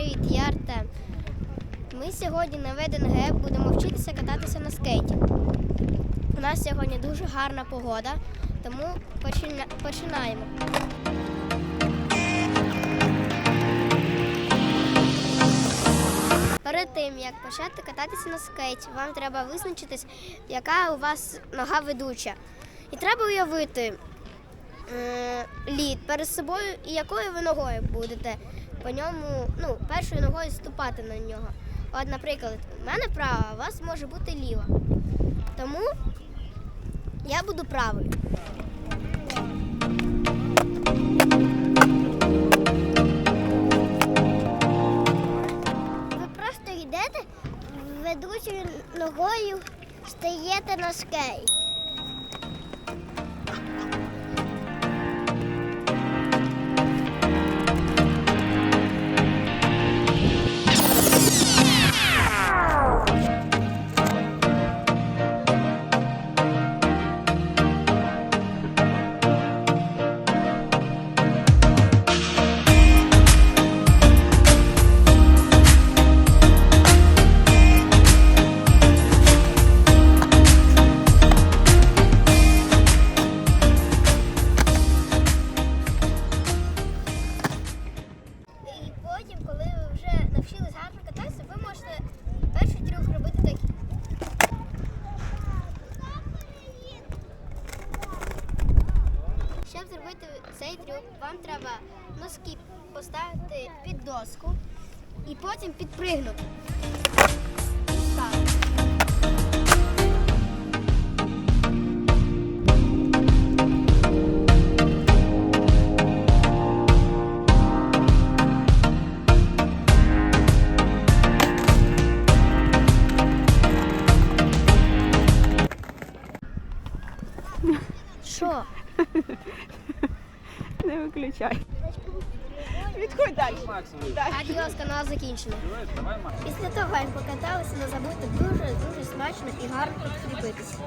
Привіт, я Артем. Ми сьогодні на ВДНГ будемо вчитися кататися на скейті. У нас сьогодні дуже гарна погода, тому почина- починаємо. Перед тим, як почати кататися на скейті, вам треба визначитись, яка у вас нога ведуча. І треба уявити е, лід перед собою і якою ви ногою будете по ньому, ну, першою ногою ступати на нього. От, наприклад, в мене права, а у вас може бути ліва. Тому я буду правою. Ви просто йдете, ведучою ногою стаєте на скейт. Щоб зробити цей трюк, вам треба носки поставити під доску і потім підпригнути. Так. Що? Не виключай. Відходь далі. Адіос, канал закінчено. Після того, як покаталися, не забудьте дуже дуже смачно і гарно підкріпитися.